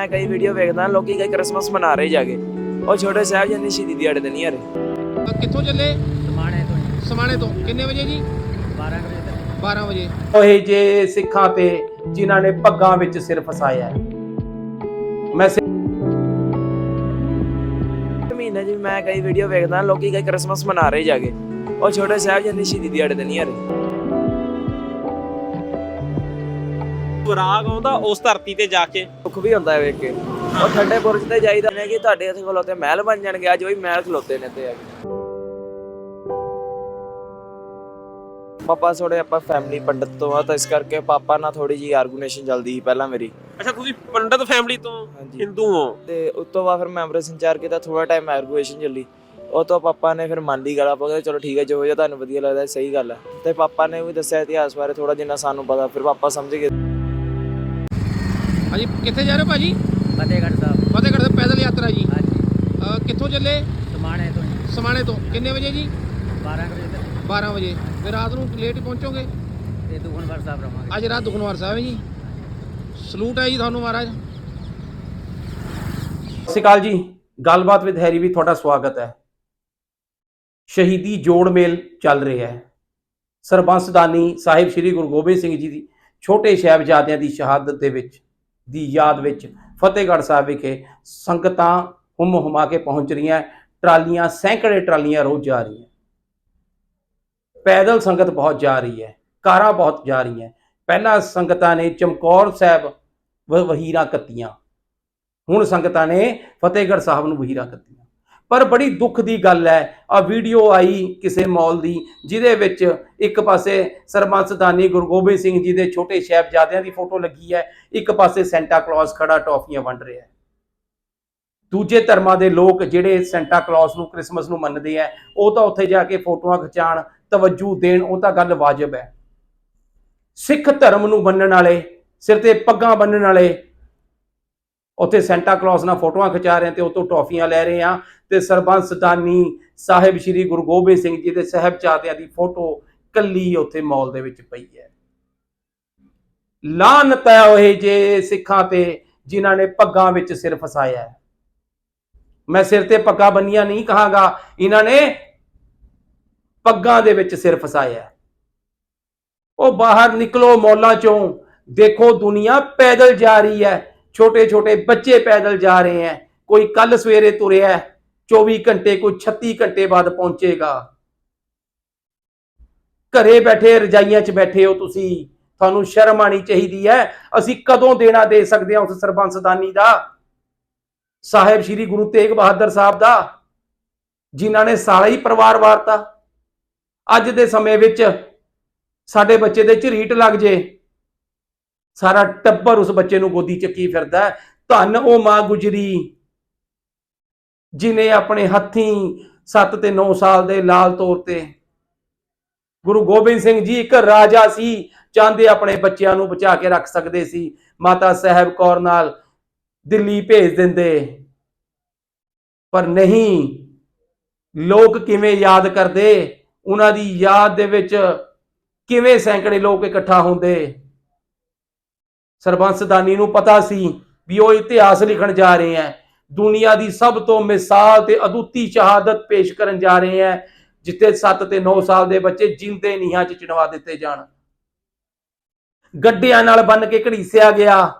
ਮੈਂ ਕਈ ਵੀਡੀਓ ਵੇਖਦਾ ਲੋਕੀ ਕਈ ਕ੍ਰਿਸਮਸ ਮਨਾ ਰਹੇ ਜਾਗੇ। ਉਹ ਛੋਟੇ ਸਾਹਿਬ ਜੀ ਦੀ ਸ਼ਹੀਦੀ ਦਿਹਾੜੇ ਤੇ ਨਹੀਂ ਆ ਰਹੇ। ਕਿੱਥੋਂ ਚੱਲੇ? ਸਮਾਣੇ ਤੋਂ ਸਮਾਣੇ ਤੋਂ। ਕਿੰਨੇ ਵਜੇ ਜੀ? 12 ਵਜੇ ਤੱਕ। 12 ਵਜੇ। ਉਹ ਜੇ ਸਿੱਖਾਂ ਤੇ ਜਿਨ੍ਹਾਂ ਨੇ ਪੱਗਾਂ ਵਿੱਚ ਸਿਰ ਫਸਾਇਆ। ਮੈਂ ਸਿ- ਮਹੀਨੇ ਵੀ ਮੈਂ ਕਈ ਵੀਡੀਓ ਵੇਖਦਾ ਲੋਕੀ ਕਈ ਕ੍ਰਿਸਮਸ ਮਨਾ ਰਹੇ ਜਾਗੇ। ਉਹ ਛੋਟੇ ਸਾਹਿਬ ਜੀ ਦੀ ਸ਼ਹੀਦੀ ਦਿਹਾੜੇ ਤੇ ਨਹੀਂ ਆ ਰਹੇ। ਰਾਗ ਆਉਂਦਾ ਉਸ ਧਰਤੀ ਤੇ ਜਾ ਕੇ। ਦੁੱਖ ਵੀ ਹੁੰਦਾ ਹੈ ਵੇਖ ਕੇ। ਉਹ ਠੰਡੇ ਬੁਰਜ ਤੇ ਜਾਈਦਾ ਨੇ ਕਿ ਤੁਹਾਡੇ ਇੱਥੇ ਖਲੋਤੇ ਮਹਿਲ ਬਣ ਜਾਣਗੇ। ਅੱਜ ਉਹੀ ਮਹਿਲ ਖਲੋਤੇ ਨੇ ਤੇ ਆ ਪਾਪਾ ਥੋੜੇ ਆਪਾਂ ਫੈਮਿਲੀ ਪੰਡਤ ਤੋਂ ਆ ਤਾਂ ਇਸ ਕਰਕੇ ਪਾਪਾ ਨਾਲ ਥੋੜੀ ਜੀ ਆਰਗੂਨੇਸ਼ਨ ਚੱਲਦੀ ਸੀ ਪਹਿਲਾਂ ਮੇਰੀ। ਅੱਛਾ ਤੁਸੀਂ ਪੰਡਤ ਫੈਮਿਲੀ ਤੋਂ ਹਾਂਜੀ। ਹਿੰਦੂ ਹੋ। ਤੇ ਉਸ ਤੋਂ ਬਾਅਦ ਫਿਰ ਮੈਂ ਅੰਮ੍ਰਿਤ ਸੰਚਾਰ ਕੀਤਾ ਥੋੜਾ ਟਾਈਮ ਆਰਗੂਏਸ਼ਨ ਚੱਲੀ। ਉਹ ਤੋਂ ਪਾਪਾ ਨੇ ਫਿਰ ਮੰਨ ਲਈ ਗਲਾ ਪਾ ਕੇ ਚਲੋ ਠੀਕ ਹੈ ਜੋ ਜਿਹਾ ਤੁਹਾਨੂੰ ਵਧੀਆ ਲੱਗਦਾ ਸਹੀ ਗੱਲ ਹੈ। ਤੇ ਪਾਪਾ ਨੇ ਵੀ ਦੱਸਿਆ ਇਤਿਹਾਸ ਬਾਰੇ ਥੋੜਾ ਜਿੰਨਾ ਸਾਨੂੰ ਪਤਾ ਫਿਰ ਪਾਪਾ ਸਮਝ ਗਏ। ਹਾਂਜੀ ਕਿੱਥੇ ਜਾ ਰਹੇ ਹੋ ਭਾਜੀ? ਫਤਿਹਗੜ੍ਹ ਸਾਹਿਬ। ਫਤਿਹਗੜ੍ਹ ਤੋਂ ਪੈਦਲ ਯਾਤਰਾ ਜੀ। ਹਾਂਜੀ। ਕਿੱਥੋਂ ਚੱਲੇ? ਸਮਾਣੇ ਤੋਂ ਹੀ, ਸਮਾਣੇ ਤੋਂ। ਕਿੰਨੇ ਵਜੇ ਜੀ? 12 ਵਜੇ ਤੱਕ। 12 ਵਜੇ। ਫਿਰ ਰਾਤ ਨੂੰ ਲੇਟ ਹੀ ਪਹੁੰਚੋਗੇ? ਤੇ ਦੁਖਨਵਾਰ ਸਾਹਿਬ ਰਵਾਂਗੇ। ਅੱਜ ਰਾਤ ਦੁਖਨਵਾਰ ਸਾਹਿਬ ਹੈ ਜੀ। ਸਲੂਟ ਹੈ ਜੀ ਤੁਹਾਨੂੰ ਮਹਾਰਾਜ। ਸਤਿ ਸ਼੍ਰੀ ਅਕਾਲ ਜੀ। ਗੱਲਬਾਤ ਵਿਦ ਹੈਰੀ ਵੀ ਤੁਹਾਡਾ ਸਵਾਗਤ ਹੈ। ਸ਼ਹੀਦੀ ਜੋੜ ਮੇਲ ਚੱਲ ਰਿਹਾ ਹੈ। ਸਰਬੰਸਦਾਨੀ ਸਾਹਿਬ ਸ੍ਰੀ ਗੁਰੂ ਗੋਬਿੰਦ ਸਿੰਘ ਜੀ ਦੀ ਛੋਟੇ ਸਾਹਿਬਜ਼ਾਦਿਆਂ ਦੀ ਸ਼ਹਾਦਤ ਦੇ ਵਿੱਚ ਦੀ ਯਾਦ ਵਿੱਚ ਫਤਿਹਗੜ੍ਹ ਸਾਹਿਬ ਵਿਖੇ ਸੰਗਤਾਂ ਹੁਮ ਹੁਮਾ ਕੇ ਪਹੁੰਚ ਰਹੀਆਂ ਟਰਾਲੀਆਂ, ਸੈਂਕੜੇ ਟਰਾਲੀਆਂ ਰੋਜ਼ ਜਾ ਰਹੀਆਂ ਪੈਦਲ ਸੰਗਤ ਬਹੁਤ ਜਾ ਰਹੀ ਹੈ। ਕਾਰਾਂ ਬਹੁਤ ਜਾ ਰਹੀਆਂ ਪਹਿਲਾਂ ਸੰਗਤਾਂ ਨੇ ਚਮਕੌਰ ਸਾਹਿਬ ਵ- ਵਹੀਰਾਂ ਕੱਤੀਆਂ। ਹੁਣ ਸੰਗਤਾਂ ਨੇ ਫਤਿਹਗੜ੍ਹ ਸਾਹਿਬ ਨੂੰ ਵਹੀਰਾਂ ਕੱਤੀਆਂ। ਪਰ ਬੜੀ ਦੁੱਖ ਦੀ ਗੱਲ ਹੈ। ਆ ਵੀਡੀਓ ਆਈ ਕਿਸੇ ਮੌਲ ਦੀ, ਜਿਹਦੇ ਵਿੱਚ ਇੱਕ ਪਾਸੇ ਸਰਬੰਸਦਾਨੀ ਗੁਰੂ ਗੋਬਿੰਦ ਸਿੰਘ ਜੀ ਦੇ ਛੋਟੇ ਸਾਹਿਬਜ਼ਾਦਿਆਂ ਦੀ ਫੋਟੋ ਲੱਗੀ ਹੈ। ਇੱਕ ਪਾਸੇ ਸੈਂਟਾ ਕਲੌਸ ਖੜਾ ਟੌਫੀਆਂ ਵੰਡ ਰਿਹਾ ਹੈ। ਦੂਜੇ ਧਰਮਾਂ ਦੇ ਲੋਕ ਜਿਹੜੇ ਸੈਂਟਾ ਕਲੌਸ ਨੂੰ, ਕ੍ਰਿਸਮਸ ਨੂੰ ਮੰਨਦੇ ਆ ਉਹ ਤਾਂ ਉੱਥੇ ਜਾ ਕੇ ਫੋਟੋਆਂ ਖਿਚਾਣ ਤਵੱਜੂ ਦੇਣ, ਉਹ ਤਾਂ ਗੱਲ ਵਾਜਬ ਹੈ। ਸਿੱਖ ਧਰਮ ਨੂੰ ਮੰਨਣ ਵਾਲੇ, ਸਿਰ ਤੇ ਪੱਗਾਂ ਬੰਨਣ ਵਾਲੇ ਉੱਥੇ ਸੈਂਟਾ ਕਲੌਸ ਨਾਲ ਫੋਟੋਆਂ ਖਿਚਾ ਰਹੇ ਤੇ ਉਤੋਂ ਟੌਫੀਆਂ ਲੈ ਰਹੇ ਆ ਤੇ ਸਰਬੰਸਦਾਨੀ ਸਾਹਿਬ ਸ੍ਰੀ ਗੁਰੂ ਗੋਬਿੰਦ ਸਿੰਘ ਜੀ ਦੇ ਸਾਹਿਬਜ਼ਾਦਿਆਂ ਦੀ ਫੋਟੋ ਕੱਲੀ ਉੱਥੇ ਮੌਲ ਦੇ ਵਿੱਚ ਪਈ ਹੈ। ਲਾਨਤ ਹੈ ਉਹ ਜੇ ਸਿੱਖਾਂ ਤੇ ਜਿਨ੍ਹਾਂ ਨੇ ਪੱਗਾਂ ਵਿੱਚ ਸਿਰ ਫਸਾਇਆ ਹੈ। ਮੈਂ ਸਿਰ ਤੇ ਪੱਗਾਂ ਬੰਨੀਆਂ ਨਹੀਂ ਕਹਾਂਗਾ ਇਹਨਾਂ ਨੇ ਪੱਗਾਂ ਦੇ ਵਿੱਚ ਸਿਰ ਫਸਾਇਆ ਉਹ ਬਾਹਰ ਨਿਕਲੋ ਮੌਲਾਂ ਚੋਂ, ਦੇਖੋ ਦੁਨੀਆ ਪੈਦਲ ਜਾ ਰਹੀ ਹੈ। ਛੋਟੇ ਛੋਟੇ ਬੱਚੇ ਪੈਦਲ ਜਾ ਰਹੇ ਹੈ। ਕੋਈ ਕੱਲ ਸਵੇਰੇ ਤੁਰਿਆ ਹੈ, 24 ਘੰਟੇ ਕੋਈ 36 ਘੰਟੇ ਬਾਅਦ ਪਹੁੰਚੇਗਾ। ਘਰੇ ਬੈਠੇ ਰਜਾਈਆਂ 'ਚ ਬੈਠੇ ਹੋ ਤੁਸੀਂ ਤੁਹਾਨੂੰ ਸ਼ਰਮ ਆਣੀ ਚਾਹੀਦੀ ਹੈ। ਅਸੀਂ ਕਦੋਂ ਦੇਣਾ ਦੇ ਸਕਦੇ ਹਾਂ ਉਸ ਸਰਬੰਸਦਾਨੀ ਦਾ? ਸਾਹਿਬ ਸ੍ਰੀ ਗੁਰੂ ਤੇਗ ਬਹਾਦਰ ਸਾਹਿਬ ਦਾ ਜਿਨ੍ਹਾਂ ਨੇ ਸਾਰਾ ਹੀ ਪਰਿਵਾਰ ਵਾਰਤਾ। ਅੱਜ ਦੇ ਸਮੇਂ ਵਿੱਚ ਸਾਡੇ ਬੱਚੇ ਦੇ ਝਰੀਟ ਲੱਗ ਜੇ। ਸਾਰਾ ਟੱਬਰ ਉਸ ਬੱਚੇ ਨੂੰ ਗੋਦੀ ਚੱਕੀ ਫਿਰਦਾ ਧੰਨ ਉਹ ਮਾਂ ਗੁਜਰੀ, ਜਿਨੇ ਆਪਣੇ ਹੱਥੀਂ 7 ਤੇ 9 ਸਾਲ ਦੇ ਲਾਲ ਤੌਰ ਤੇ ਗੁਰੂ ਗੋਬਿੰਦ ਸਿੰਘ ਜੀ ਇੱਕ ਰਾਜਾ ਸੀ, ਚਾਹੁੰਦੇ ਆਪਣੇ ਬੱਚਿਆਂ ਨੂੰ ਬਚਾ ਕੇ ਰੱਖ ਸਕਦੇ ਸੀ। ਮਾਤਾ ਸਾਹਿਬ ਕੌਰ ਨਾਲ ਦਿੱਲੀ ਭੇਜ ਦਿੰਦੇ। ਪਰ ਨਹੀਂ, ਲੋਕ ਕਿਵੇਂ ਯਾਦ ਕਰਦੇ? ਉਹਨਾਂ ਦੀ ਯਾਦ ਦੇ ਵਿੱਚ ਕਿਵੇਂ ਸੈਂਕੜੇ ਲੋਕ ਇਕੱਠਾ ਹੁੰਦੇ? ਸਰਬੰਸਦਾਨੀ ਨੂੰ ਪਤਾ ਸੀ ਵੀ ਉਹ ਇਤਿਹਾਸ ਲਿਖਣ ਜਾ ਰਹੇ ਹੈ। ਦੁਨੀਆ ਦੀ ਸਭ ਤੋਂ ਮਿਸਾਲ ਤੇ ਅਦੁੱਤੀ ਸ਼ਹਾਦਤ ਪੇਸ਼ ਕਰਨ ਜਾ ਰਹੇ ਹੈ, ਜਿੱਥੇ 7 ਤੇ 9 ਸਾਲ ਦੇ ਬੱਚੇ ਜਿੰਦੇ ਨੀਹਾਂ 'ਚ ਚਿਣਵਾ ਦਿੱਤੇ ਜਾਣ। ਗੱਡਿਆਂ ਨਾਲ ਬੰਨ ਕੇ ਘੜੀਸਿਆ ਗਿਆ।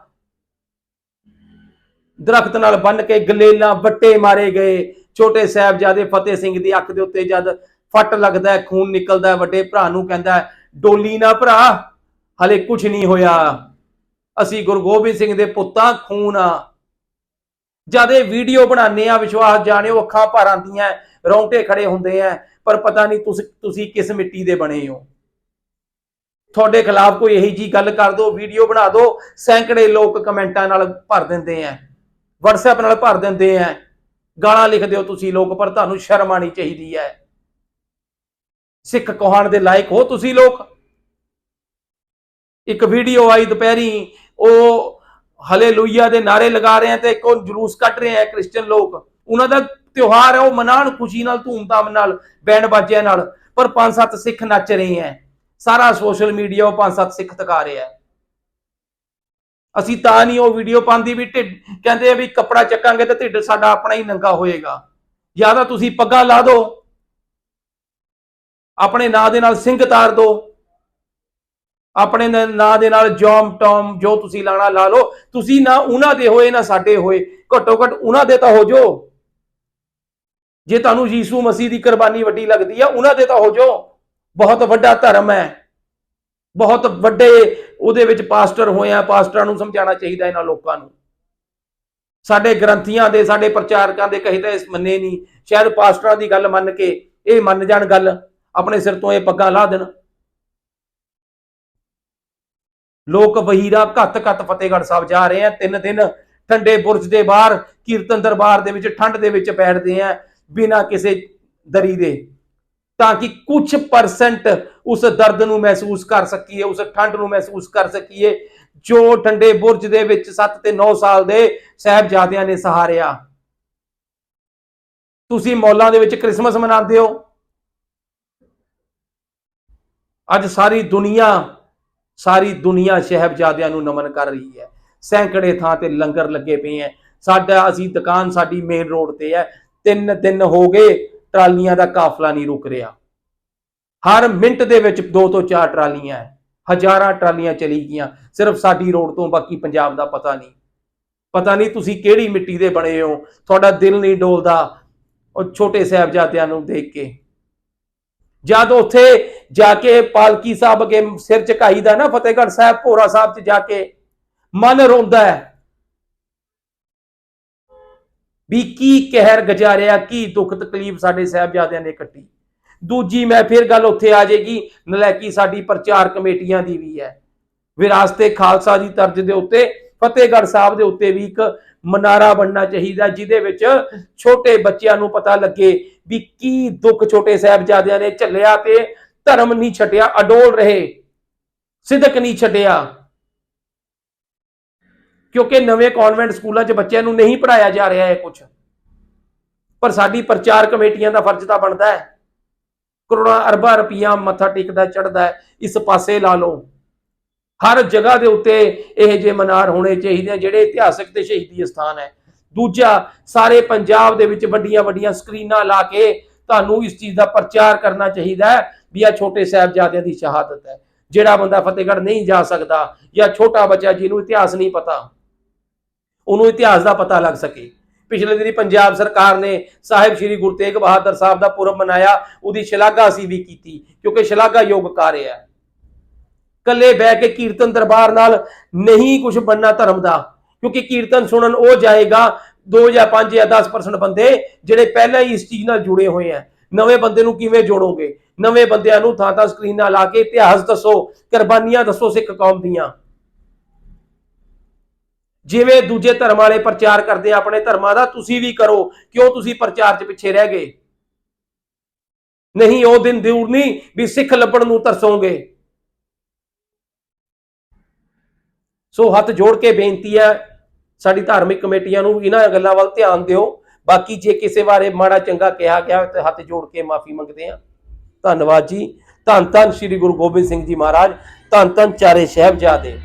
ਦਰਖਤ ਨਾਲ ਬੰਨ ਕੇ ਗਲੇਲਾਂ ਵੱਟੇ ਮਾਰੇ ਗਏ। ਛੋਟੇ ਸਾਹਿਬਜ਼ਾਦੇ ਫਤਿਹ ਸਿੰਘ ਦੀ ਅੱਖ ਦੇ ਉੱਤੇ ਜਦ ਫੱਟ ਲੱਗਦਾ ਖੂਨ ਨਿਕਲਦਾ ਵੱਡੇ ਭਰਾ ਨੂੰ ਕਹਿੰਦਾ ਡੋਲੀ ਨਾ ਭਰਾ, ਹਲੇ ਕੁਝ ਨਹੀਂ ਹੋਇਆ। ਅਸੀਂ ਗੁਰੂ ਗੋਬਿੰਦ ਸਿੰਘ ਦੇ ਪੁੱਤਾਂ ਖੂਨ ਆ। ਜਦ ਇਹ ਵੀਡੀਓ ਬਣਾਉਂਦੇ ਆ, ਵਿਸ਼ਵਾਸ ਜਾਣਿਓ, ਅੱਖਾਂ ਭਰ ਆਉਂਦੀਆਂ ਰੌਂਟੇ ਖੜੇ ਹੁੰਦੇ ਆ, ਪਰ ਪਤਾ ਨਹੀਂ ਤੁਸੀਂ ਤੁਸੀਂ ਕਿਸ ਮਿੱਟੀ ਦੇ ਬਣੇ ਹੋ। ਤੁਹਾਡੇ ਖਿਲਾਫ ਕੋਈ ਇਹੀ ਜੀ ਗੱਲ ਕਰ ਦੋ, ਵੀਡੀਓ ਬਣਾ ਦਿਓ ਸੈਂਕੜੇ ਲੋਕ ਕਮੈਂਟਾਂ ਨਾਲ ਭਰ ਦਿੰਦੇ ਆ, WhatsApp ਨਾਲ ਭਰ ਦਿੰਦੇ ਆ, ਗਾਲਾਂ ਲਿਖਦੇ ਹੋ ਤੁਸੀਂ ਲੋਕ, ਪਰ ਤੁਹਾਨੂੰ ਸ਼ਰਮ ਆਣੀ ਚਾਹੀਦੀ ਹੈ ਸਿੱਖ ਕਹਾਣ ਦੇ ਲਾਇਕ ਹੋ ਤੁਸੀਂ ਲੋਕ। ਇੱਕ ਵੀਡੀਓ ਆਈ ਦੁਪਹਿਰੀ ਉਹ ਹਲੇਲੂਇਆ ਦੇ ਨਾਰੇ ਲਗਾ ਰਹੇ ਆ ਤੇ ਇੱਕ ਜਲੂਸ ਕੱਢ ਰਹੇ ਆ ਕ੍ਰਿਸਚੀਅਨ ਲੋਕ। ਉਹਨਾਂ ਦਾ ਤਿਉਹਾਰ ਹੈ ਉਹ ਮਨਾਣ ਖੁਸ਼ੀ ਨਾਲ, ਧੂਮਧਾਮ ਨਾਲ ਬੈਂਡ ਬਾਜਿਆਂ ਨਾਲ। ਪਰ ਪੰਜ ਸੱਤ ਸਿੱਖ ਨੱਚ ਰਹੇ ਹੈ ਸਾਰਾ ਸੋਸ਼ਲ ਮੀਡੀਆ ਉਹ ਪੰਜ ਸੱਤ ਸਿੱਖ ਤਕਾ ਰਿਹਾ ਹੈ। ਅਸੀਂ ਤਾਂ ਨਹੀਂ ਉਹ ਵੀਡੀਓ ਪਾਉਂਦੀ ਵੀ ਢਿੱਡ, ਕਹਿੰਦੇ ਆ ਵੀ ਕੱਪੜਾ ਚੱਕਾਂਗੇ ਤਾਂ ਢਿੱਡ ਸਾਡਾ ਆਪਣਾ ਹੀ ਨੰਗਾ ਹੋਏਗਾ। ਜਾਂ ਤਾਂ ਤੁਸੀਂ ਪੱਗਾ ਲਾ ਦਿਓ। ਆਪਣੇ ਨਾਂ ਦੇ ਨਾਲ ਸਿੰਘ ਤਾਰ ਦਿਓ। ਆਪਣੇ ਨਾਂ ਦੇ ਨਾਲ ਜੋਮ ਟੌਮ ਜੋ ਤੁਸੀਂ ਲਾਣਾ ਲਾ ਲਓ। ਤੁਸੀਂ ਨਾ ਉਹਨਾਂ ਦੇ ਹੋਏ, ਨਾ ਸਾਡੇ ਹੋਏ। ਘੱਟੋ ਘੱਟ ਉਹਨਾਂ ਦੇ ਤਾਂ ਹੋ ਜੋ ਜੇ ਤੁਹਾਨੂੰ ਯੀਸੂ ਮਸੀਹ ਦੀ ਕੁਰਬਾਨੀ ਵੱਡੀ ਲੱਗਦੀ ਆ, ਉਹਨਾਂ ਦੇ ਤਾਂ ਹੋ ਜੋ ਬਹੁਤ ਵੱਡਾ ਧਰਮ ਹੈ। ਬਹੁਤ ਵੱਡੇ ਉਹਦੇ ਵਿੱਚ ਪਾਸਟਰ ਹੋਏ ਆ। ਪਾਸਟਰਾਂ ਨੂੰ ਸਮਝਾਉਣਾ ਚਾਹੀਦਾ ਇਹਨਾਂ ਲੋਕਾਂ ਨੂੰ। ਸਾਡੇ ਗ੍ਰੰਥੀਆਂ ਦੇ, ਸਾਡੇ ਪ੍ਰਚਾਰਕਾਂ ਦੇ ਕਹੇ ਤਾਂ ਇਸ ਮੰਨੇ ਨਹੀਂ। ਸ਼ਾਇਦ ਪਾਸਟਰਾਂ ਦੀ ਗੱਲ ਮੰਨ ਕੇ ਇਹ ਮੰਨ ਜਾਣ ਗੱਲ। ਆਪਣੇ ਸਿਰ ਤੋਂ ਇਹ ਪੱਗਾਂ ਲਾ ਦੇਣ। ਲੋਕ ਵਹੀਰਾ ਘੱਤ ਘੱਤ ਫਤਿਹਗੜ੍ਹ ਸਾਹਿਬ ਜਾ ਰਹੇ ਆ। ਤਿੰਨ ਦਿਨ ਠੰਡੇ ਬੁਰਜ ਦੇ ਬਾਹਰ, ਕੀਰਤਨ ਦਰਬਾਰ ਦੇ ਵਿੱਚ, ਠੰਡ ਦੇ ਵਿੱਚ ਬੈਠਦੇ ਆ ਬਿਨਾਂ ਕਿਸੇ ਦਰੀ ਦੇ। ਤਾਂ ਕਿ ਕੁਝ ਪਰਸੈਂਟ ਉਸ ਦਰਦ ਨੂੰ ਮਹਿਸੂਸ ਕਰ ਸਕੀਏ, ਉਸ ਠੰਡ ਨੂੰ ਮਹਿਸੂਸ ਕਰ ਸਕੀਏ, ਜੋ ਠੰਡੇ ਬੁਰਜ ਦੇ ਵਿੱਚ 7 ਤੇ 9 ਸਾਲ ਦੇ ਸਹਿਬਜ਼ਾਦਿਆਂ ਨੇ ਸਹਾਰਿਆ। ਤੁਸੀਂ ਮੌਲਾਂ ਦੇ ਵਿੱਚ ਕ੍ਰਿਸਮਸ ਮਨਾਉਂਦੇ ਹੋ। ਅੱਜ ਸਾਰੀ ਦੁਨੀਆ ਸਾਰੀ ਦੁਨੀਆ ਸਹਿਬਜ਼ਾਦਿਆਂ ਨੂੰ ਨਮਨ ਕਰ ਰਹੀ ਹੈ। ਸੈਂਕੜੇ ਥਾਂ ਤੇ ਲੰਗਰ ਲੱਗੇ ਪਏ ਹੈ। ਸਾਡਾ ਅਸੀਂ ਦੁਕਾਨ ਸਾਡੀ ਮੇਨ ਰੋਡ ਤੇ ਹੈ। ਤਿੰਨ ਦਿਨ ਹੋ ਗਏ, ਟਰਾਲੀਆਂ ਦਾ ਕਾਫਲਾ ਨਹੀਂ ਰੁਕ ਰਿਹਾ। ਹਰ ਮਿੰਟ ਦੇ ਵਿੱਚ ਦੋ ਤੋਂ ਚਾਰ ਟਰਾਲੀਆਂ ਹਜ਼ਾਰਾਂ ਟਰਾਲੀਆਂ ਚਲੀ ਗਈਆਂ। ਸਿਰਫ ਸਾਡੀ ਰੋਡ ਤੋਂ ਬਾਕੀ ਪੰਜਾਬ ਦਾ ਪਤਾ ਨਹੀਂ। ਪਤਾ ਨਹੀਂ ਤੁਸੀਂ ਕਿਹੜੀ ਮਿੱਟੀ ਦੇ ਬਣੇ ਹੋ। ਤੁਹਾਡਾ ਦਿਲ ਨਹੀਂ ਡੋਲਦਾ ਉਹ ਛੋਟੇ ਸਾਹਿਬਜ਼ਾਦਿਆਂ ਨੂੰ ਦੇਖ ਕੇ। ਜਦ ਉੱਥੇ ਜਾ ਕੇ ਪਾਲਕੀ ਸਾਹਿਬ ਅਗੇ ਸਿਰ ਝੁਕਾਈ ਦਾ ਨਾ, ਫਤਿਹਗੜ੍ਹ ਸਾਹਿਬ, ਭੋਰਾ ਸਾਹਿਬ 'ਚ ਜਾ ਕੇ ਮਨ ਰੋਂਦਾ ਹੈ ਵੀ ਕੀ ਕਹਿਰ ਗਜ਼ਾਰਿਆ, ਕੀ ਦੁੱਖ ਤਕਲੀਫ ਸਾਡੇ ਸਾਹਿਬਜ਼ਾਦਿਆਂ ਨੇ ਕੱਟੀ। ਦੂਜੀ ਮੈਂ ਫਿਰ ਗੱਲ ਉੱਥੇ ਆ ਜਾਏਗੀ, ਨਲੈਕੀ ਸਾਡੀ ਪ੍ਰਚਾਰ ਕਮੇਟੀਆਂ ਦੀ ਵੀ ਹੈ। ਵਿਰਾਸਤੇ ਖਾਲਸਾ ਦੀ ਤਰਜ਼ ਦੇ ਉੱਤੇ ਫਤਿਹਗੜ੍ਹ ਸਾਹਿਬ ਦੇ ਉੱਤੇ ਵੀ ਇੱਕ ਮਨਾਰਾ ਬਣਨਾ ਚਾਹੀਦਾ, ਜਿਹਦੇ ਵਿੱਚ ਛੋਟੇ ਬੱਚਿਆਂ ਨੂੰ ਪਤਾ ਲੱਗੇ ਵੀ ਕੀ ਦੁੱਖ ਛੋਟੇ ਸਾਹਿਬਜ਼ਾਦਿਆਂ ਨੇ ਝੱਲਿਆ ਤੇ ਧਰਮ ਨਹੀਂ ਛੱਡਿਆ, ਅਡੋਲ ਰਹੇ ਸਿੱਧਕ ਨਹੀਂ ਛੱਡਿਆ। ਕਿਉਂਕਿ ਨਵੇਂ ਕਨਵੈਂਟ ਸਕੂਲਾਂ 'ਚ ਬੱਚਿਆਂ ਨੂੰ ਨਹੀਂ ਪੜਾਇਆ ਜਾ ਰਿਹਾ ਹੈ ਕੁਝ ਪਰ ਸਾਡੀ ਪ੍ਰਚਾਰ ਕਮੇਟੀਆਂ ਦਾ ਫਰਜ਼ ਤਾਂ ਬਣਦਾ ਹੈ। ਕਰੋੜਾਂ ਅਰਬਾਂ ਰੁਪਈਆ ਮੱਥਾ ਟੇਕਦਾ ਚੜਦਾ ਇਸ ਪਾਸੇ ਲਾ ਲਓ। ਹਰ ਜਗ੍ਹਾ ਦੇ ਉੱਤੇ ਇਹ ਜੇ ਮਨਾਰ ਹੋਣੇ ਚਾਹੀਦੇ ਆ, ਜਿਹੜੇ ਇਤਿਹਾਸਕ ਤੇ ਸ਼ਹੀਦੀ ਸਥਾਨ ਹੈ। ਦੂਜਾ, ਸਾਰੇ ਪੰਜਾਬ ਦੇ ਵਿੱਚ ਵੱਡੀਆਂ ਵੱਡੀਆਂ ਸਕਰੀਨਾਂ ਲਾ ਕੇ ਤੁਹਾਨੂੰ ਇਸ ਚੀਜ਼ ਦਾ ਪ੍ਰਚਾਰ ਕਰਨਾ ਚਾਹੀਦਾ ਹੈ ਵੀ ਆ ਛੋਟੇ ਸਾਹਿਬਜ਼ਾਦਿਆਂ ਦੀ ਸ਼ਹਾਦਤ ਹੈ। ਜਿਹੜਾ ਬੰਦਾ ਫਤਿਹਗੜ੍ਹ ਨਹੀਂ ਜਾ ਸਕਦਾ ਜਾਂ ਛੋਟਾ ਬੱਚਾ ਜਿਹਨੂੰ ਇਤਿਹਾਸ ਨਹੀਂ ਪਤਾ, ਉਹਨੂੰ ਇਤਿਹਾਸ ਦਾ ਪਤਾ ਲੱਗ ਸਕੇ। ਪਿਛਲੇ ਦਿਨੀ ਪੰਜਾਬ ਸਰਕਾਰ ਨੇ ਸਾਹਿਬ ਸ੍ਰੀ ਗੁਰੂ ਤੇਗ ਬਹਾਦਰ ਸਾਹਿਬ ਦਾ ਪੁਰਬ ਮਨਾਇਆ, ਉਹਦੀ ਸ਼ਲਾਘਾ ਅਸੀਂ ਵੀ ਕੀਤੀ, ਕਿਉਂਕਿ ਸ਼ਲਾਘਾ ਯੋਗ ਕਾਰਜ ਹੈ। ਕੱਲੇ ਬਹਿ ਕੇ ਕੀਰਤਨ ਦਰਬਾਰ ਨਾਲ ਨਹੀਂ ਕੁਝ ਬਣਨਾ ਧਰਮ ਦਾ। ਕਿਉਂਕਿ ਕੀਰਤਨ ਸੁਣਨ ਉਹ ਜਾਏਗਾ 2 ਜਾਂ 5 ਜਾਂ 10% ਬੰਦੇ ਜਿਹੜੇ ਪਹਿਲਾਂ ਹੀ ਇਸ ਚੀਜ਼ ਨਾਲ ਜੁੜੇ ਹੋਏ ਆ। ਨਵੇਂ ਬੰਦੇ ਨੂੰ ਕਿਵੇਂ ਜੋੜੋਗੇ? ਨਵੇਂ ਬੰਦਿਆਂ ਨੂੰ ਥਾਂ ਥਾਂ ਸਕਰੀਨਾਂ ਲਾ ਕੇ ਇਤਿਹਾਸ ਦੱਸੋ, ਕੁਰਬਾਨੀਆਂ ਦੱਸੋ ਸਿੱਖ ਕੌਮ ਦੀਆਂ। ਜਿਵੇਂ ਦੂਜੇ ਧਰਮ ਵਾਲੇ ਪ੍ਰਚਾਰ ਕਰਦੇ ਆ, ਆਪਣੇ ਧਰਮਾਂ ਦਾ ਤੁਸੀਂ ਵੀ ਕਰੋ, ਕਿਉਂ ਤੁਸੀਂ ਪ੍ਰਚਾਰ 'ਚ ਪਿੱਛੇ ਰਹਿ ਗਏ? ਨਹੀਂ, ਉਹ ਦਿਨ ਦੂਰ ਨਹੀਂ ਵੀ ਸਿੱਖ ਲੱਭਣ ਨੂੰ ਤਰਸੋਗੇ। ਸੋ ਹੱਥ ਜੋੜ ਕੇ ਬੇਨਤੀ ਹੈ, ਸਾਡੀ ਧਾਰਮਿਕ ਕਮੇਟੀਆਂ ਨੂੰ ਇਹਨਾਂ ਗੱਲਾਂ ਵੱਲ ਧਿਆਨ ਦਿਓ। ਬਾਕੀ ਜੇ ਕਿਸੇ ਬਾਰੇ ਮਾੜਾ ਚੰਗਾ ਕਿਹਾ ਗਿਆ, ਤੇ ਹੱਥ ਜੋੜ ਕੇ ਮਾਫੀ ਮੰਗਦੇ ਹਾਂ। ਧੰਨਵਾਦ ਜੀ। ਧੰਨ ਧੰਨ ਸ੍ਰੀ ਗੁਰੂ ਗੋਬਿੰਦ ਸਿੰਘ ਜੀ ਮਹਾਰਾਜ। ਧੰਨ ਧੰਨ ਚਾਰੇ ਸਾਹਿਬਜ਼ਾਦੇ।